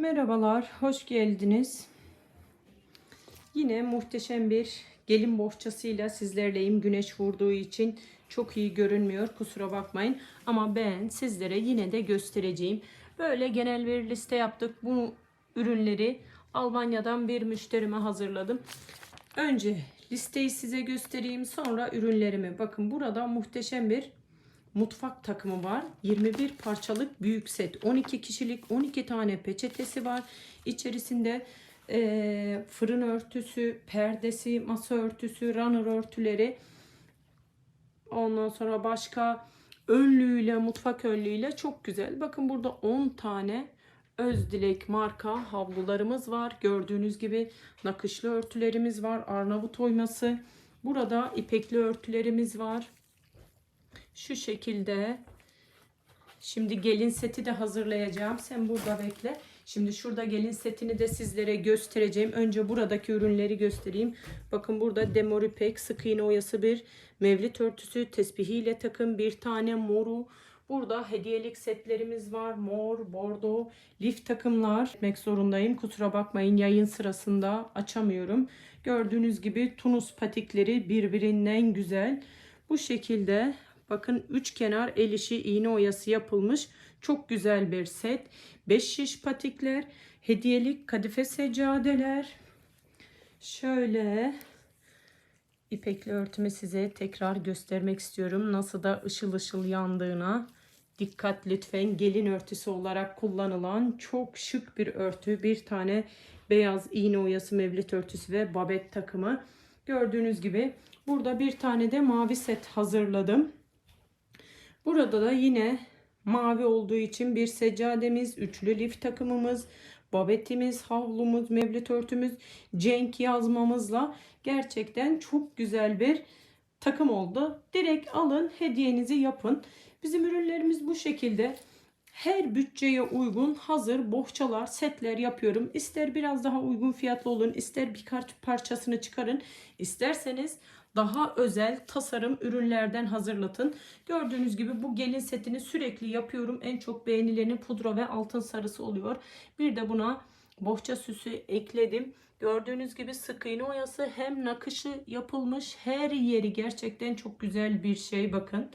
Merhabalar, hoş geldiniz. Yine muhteşem bir gelin bohçasıyla sizlerleyim. Güneş vurduğu için çok iyi görünmüyor, kusura bakmayın. Ama ben sizlere yine de göstereceğim. Böyle genel bir liste yaptık. Bu ürünleri Almanya'dan bir müşterime hazırladım. Önce listeyi size göstereyim, sonra ürünlerimi. Bakın burada muhteşem bir mutfak takımı var. 21 parçalık büyük set. 12 kişilik 12 tane peçetesi var. İçerisinde eee, fırın örtüsü, perdesi, masa örtüsü, runner örtüleri. Ondan sonra başka önlüğüyle, mutfak önlüğüyle çok güzel. Bakın burada 10 tane Özdilek marka havlularımız var. Gördüğünüz gibi nakışlı örtülerimiz var. Arnavut oyması. Burada ipekli örtülerimiz var. Şu şekilde. Şimdi gelin seti de hazırlayacağım. Sen burada bekle. Şimdi şurada gelin setini de sizlere göstereceğim. Önce buradaki ürünleri göstereyim. Bakın burada demor ipek, sık iğne oyası bir mevlit örtüsü, tespihiyle takım bir tane moru. Burada hediyelik setlerimiz var. Mor, bordo, lif takımlar. Etmek zorundayım. Kusura bakmayın yayın sırasında açamıyorum. Gördüğünüz gibi tunus patikleri birbirinden güzel. Bu şekilde bakın üç kenar el işi iğne oyası yapılmış. Çok güzel bir set. 5 şiş patikler, hediyelik kadife seccadeler. Şöyle ipekli örtümü size tekrar göstermek istiyorum. Nasıl da ışıl ışıl yandığına. Dikkat lütfen gelin örtüsü olarak kullanılan çok şık bir örtü. Bir tane beyaz iğne oyası mevlit örtüsü ve babet takımı. Gördüğünüz gibi burada bir tane de mavi set hazırladım. Burada da yine mavi olduğu için bir seccademiz, üçlü lif takımımız, babetimiz, havlumuz, mevlit örtümüz, cenk yazmamızla gerçekten çok güzel bir takım oldu. Direkt alın hediyenizi yapın. Bizim ürünlerimiz bu şekilde. Her bütçeye uygun hazır bohçalar, setler yapıyorum. İster biraz daha uygun fiyatlı olun, ister birkaç parçasını çıkarın. İsterseniz daha özel tasarım ürünlerden hazırlatın. Gördüğünüz gibi bu gelin setini sürekli yapıyorum. En çok beğenileni pudra ve altın sarısı oluyor. Bir de buna bohça süsü ekledim. Gördüğünüz gibi sık iğne oyası hem nakışı yapılmış her yeri gerçekten çok güzel bir şey bakın.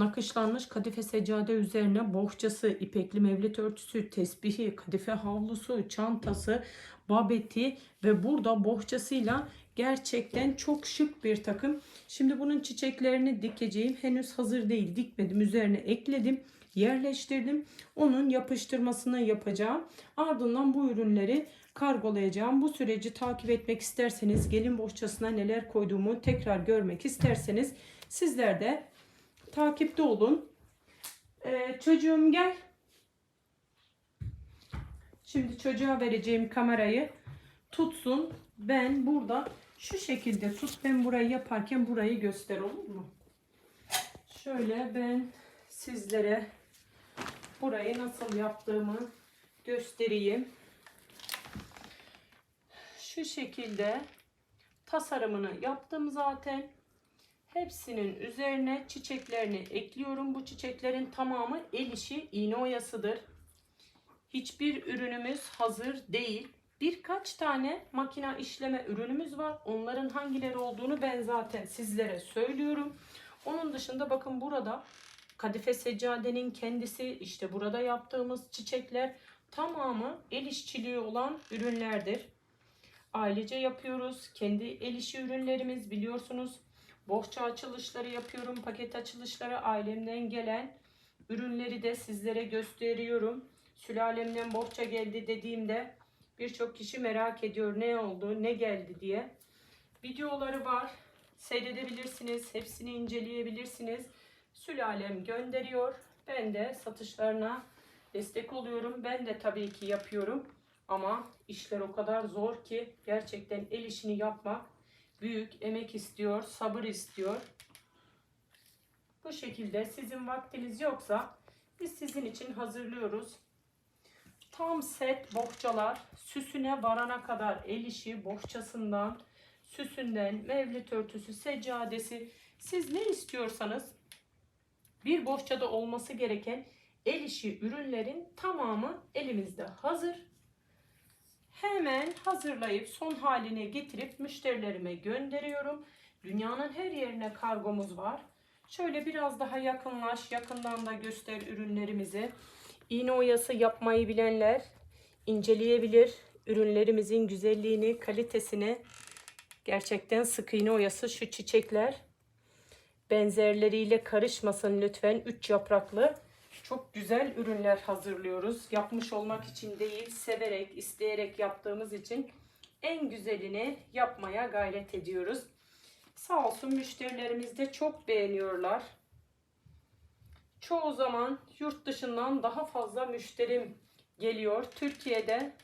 Nakışlanmış kadife seccade üzerine bohçası, ipekli mevlit örtüsü, tesbihi, kadife havlusu, çantası, babeti ve burada bohçasıyla gerçekten çok şık bir takım. Şimdi bunun çiçeklerini dikeceğim. Henüz hazır değil. Dikmedim. Üzerine ekledim. Yerleştirdim. Onun yapıştırmasını yapacağım. Ardından bu ürünleri kargolayacağım. Bu süreci takip etmek isterseniz gelin bohçasına neler koyduğumu tekrar görmek isterseniz sizler de takipte olun. Ee, çocuğum gel. Şimdi çocuğa vereceğim kamerayı tutsun. Ben burada şu şekilde tut. Ben burayı yaparken burayı göster olur mu? Şöyle ben sizlere burayı nasıl yaptığımı göstereyim. Şu şekilde tasarımını yaptım zaten. Hepsinin üzerine çiçeklerini ekliyorum. Bu çiçeklerin tamamı el işi iğne oyasıdır. Hiçbir ürünümüz hazır değil. Birkaç tane makina işleme ürünümüz var. Onların hangileri olduğunu ben zaten sizlere söylüyorum. Onun dışında bakın burada kadife seccadenin kendisi işte burada yaptığımız çiçekler tamamı el işçiliği olan ürünlerdir. Ailece yapıyoruz. Kendi el işi ürünlerimiz biliyorsunuz. Bohça açılışları yapıyorum. Paket açılışları ailemden gelen ürünleri de sizlere gösteriyorum. Sülalemden bohça geldi dediğimde birçok kişi merak ediyor ne oldu, ne geldi diye. Videoları var. Seyredebilirsiniz. Hepsini inceleyebilirsiniz. Sülalem gönderiyor. Ben de satışlarına destek oluyorum. Ben de tabii ki yapıyorum. Ama işler o kadar zor ki gerçekten el işini yapmak büyük emek istiyor, sabır istiyor. Bu şekilde sizin vaktiniz yoksa biz sizin için hazırlıyoruz. Tam set bohçalar süsüne varana kadar el işi bohçasından, süsünden, mevlit örtüsü, seccadesi siz ne istiyorsanız bir bohçada olması gereken el işi ürünlerin tamamı elimizde hazır. Hemen hazırlayıp son haline getirip müşterilerime gönderiyorum. Dünyanın her yerine kargomuz var. Şöyle biraz daha yakınlaş, yakından da göster ürünlerimizi. İğne oyası yapmayı bilenler inceleyebilir. Ürünlerimizin güzelliğini, kalitesini. Gerçekten sık iğne oyası şu çiçekler. Benzerleriyle karışmasın lütfen. Üç yapraklı çok güzel ürünler hazırlıyoruz. Yapmış olmak için değil, severek, isteyerek yaptığımız için en güzelini yapmaya gayret ediyoruz. Sağ olsun müşterilerimiz de çok beğeniyorlar. Çoğu zaman yurt dışından daha fazla müşterim geliyor. Türkiye'de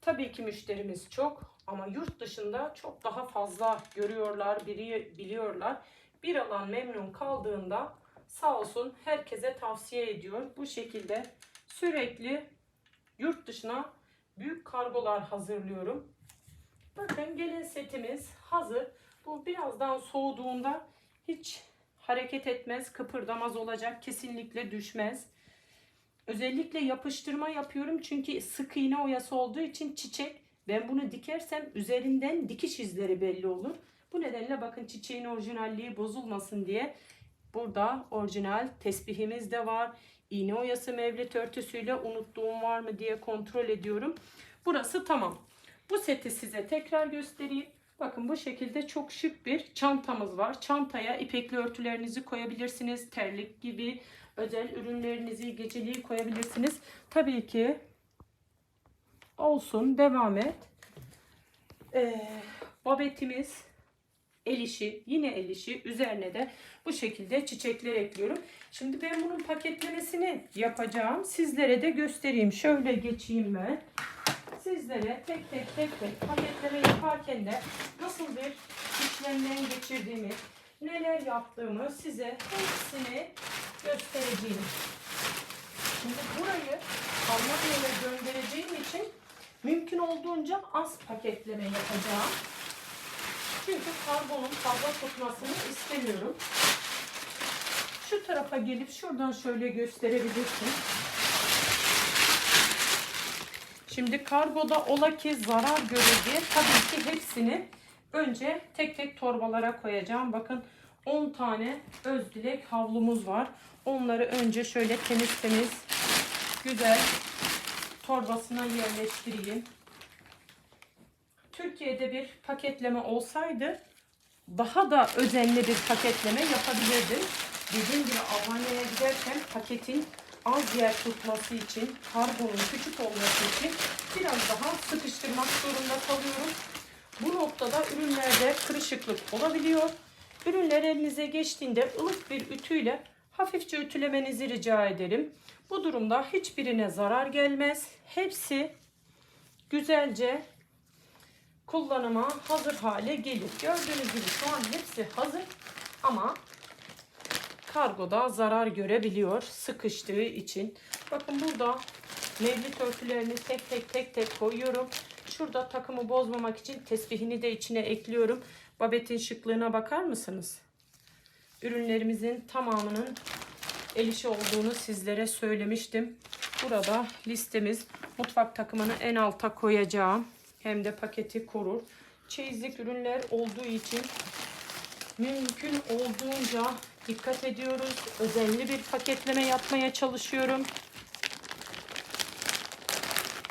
tabii ki müşterimiz çok ama yurt dışında çok daha fazla görüyorlar, bili- biliyorlar. Bir alan memnun kaldığında sağ olsun herkese tavsiye ediyor. Bu şekilde sürekli yurt dışına büyük kargolar hazırlıyorum. Bakın gelin setimiz hazır. Bu birazdan soğuduğunda hiç hareket etmez, kıpırdamaz olacak. Kesinlikle düşmez. Özellikle yapıştırma yapıyorum çünkü sık iğne oyası olduğu için çiçek ben bunu dikersem üzerinden dikiş izleri belli olur. Bu nedenle bakın çiçeğin orijinalliği bozulmasın diye burada orijinal tesbihimiz de var. İğne oyası mevlit örtüsüyle unuttuğum var mı diye kontrol ediyorum. Burası tamam. Bu seti size tekrar göstereyim. Bakın bu şekilde çok şık bir çantamız var. Çantaya ipekli örtülerinizi koyabilirsiniz. Terlik gibi özel ürünlerinizi geceliği koyabilirsiniz. Tabii ki olsun devam et. Ee, babetimiz el işi yine el işi üzerine de bu şekilde çiçekler ekliyorum. Şimdi ben bunun paketlemesini yapacağım. Sizlere de göstereyim. Şöyle geçeyim ben. Sizlere tek tek tek tek paketleme yaparken de nasıl bir işlemden geçirdiğimi, neler yaptığımı size hepsini göstereceğim. Şimdi burayı Almanya'ya göndereceğim için mümkün olduğunca az paketleme yapacağım. Çünkü karbonun fazla tutmasını istemiyorum. Şu tarafa gelip şuradan şöyle gösterebilirsin. Şimdi kargoda ola ki zarar görür diye tabii ki hepsini önce tek tek torbalara koyacağım. Bakın 10 tane öz dilek havlumuz var. Onları önce şöyle temiz temiz güzel torbasına yerleştireyim. Türkiye'de bir paketleme olsaydı daha da özenli bir paketleme yapabilirdim. Dediğim gibi Almanya'ya giderken paketin az yer tutması için, karbonun küçük olması için biraz daha sıkıştırmak zorunda kalıyorum. Bu noktada ürünlerde kırışıklık olabiliyor. Ürünler elinize geçtiğinde ılık bir ütüyle hafifçe ütülemenizi rica ederim. Bu durumda hiçbirine zarar gelmez. Hepsi güzelce kullanıma hazır hale gelir. Gördüğünüz gibi şu an hepsi hazır ama kargoda zarar görebiliyor sıkıştığı için. Bakın burada mevlit örtülerini tek tek tek tek koyuyorum. Şurada takımı bozmamak için tesbihini de içine ekliyorum. Babetin şıklığına bakar mısınız? Ürünlerimizin tamamının el işi olduğunu sizlere söylemiştim. Burada listemiz mutfak takımını en alta koyacağım. Hem de paketi korur. Çeyizlik ürünler olduğu için mümkün olduğunca dikkat ediyoruz. Özenli bir paketleme yapmaya çalışıyorum.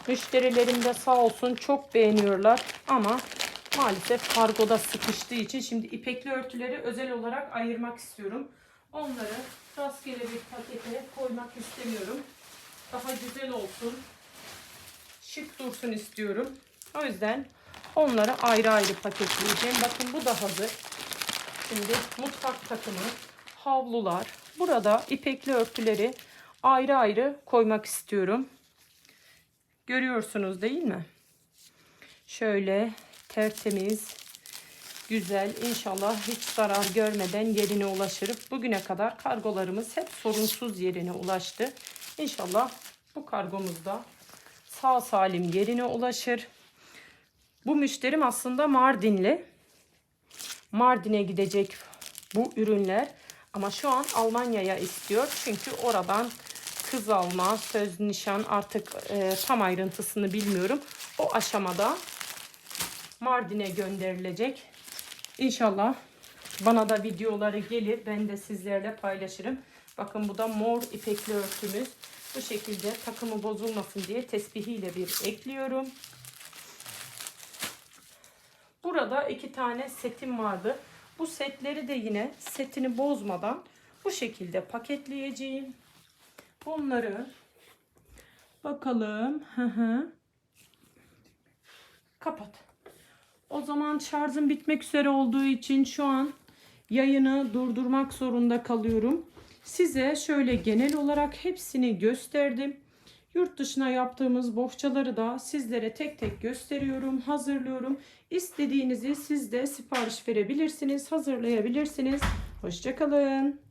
Müşterilerim de sağ olsun çok beğeniyorlar ama maalesef kargoda sıkıştığı için şimdi ipekli örtüleri özel olarak ayırmak istiyorum. Onları rastgele bir pakete koymak istemiyorum. Daha güzel olsun. Şık dursun istiyorum. O yüzden onları ayrı ayrı paketleyeceğim. Bakın bu da hazır. Şimdi mutfak takımı, havlular. Burada ipekli örtüleri ayrı ayrı koymak istiyorum. Görüyorsunuz değil mi? Şöyle tertemiz, güzel. İnşallah hiç zarar görmeden yerine ulaşır. Bugüne kadar kargolarımız hep sorunsuz yerine ulaştı. İnşallah bu kargomuzda sağ salim yerine ulaşır. Bu müşterim aslında Mardinli. Mardin'e gidecek bu ürünler. Ama şu an Almanya'ya istiyor. Çünkü oradan kız alma, söz nişan artık e, tam ayrıntısını bilmiyorum. O aşamada Mardin'e gönderilecek. İnşallah bana da videoları gelir. Ben de sizlerle paylaşırım. Bakın bu da mor ipekli örtümüz. Bu şekilde takımı bozulmasın diye tesbihiyle bir ekliyorum. Burada iki tane setim vardı. Bu setleri de yine setini bozmadan bu şekilde paketleyeceğim. Bunları bakalım. Kapat. O zaman şarjım bitmek üzere olduğu için şu an yayını durdurmak zorunda kalıyorum. Size şöyle genel olarak hepsini gösterdim. Yurt dışına yaptığımız bohçaları da sizlere tek tek gösteriyorum, hazırlıyorum. İstediğinizi siz de sipariş verebilirsiniz, hazırlayabilirsiniz. Hoşçakalın.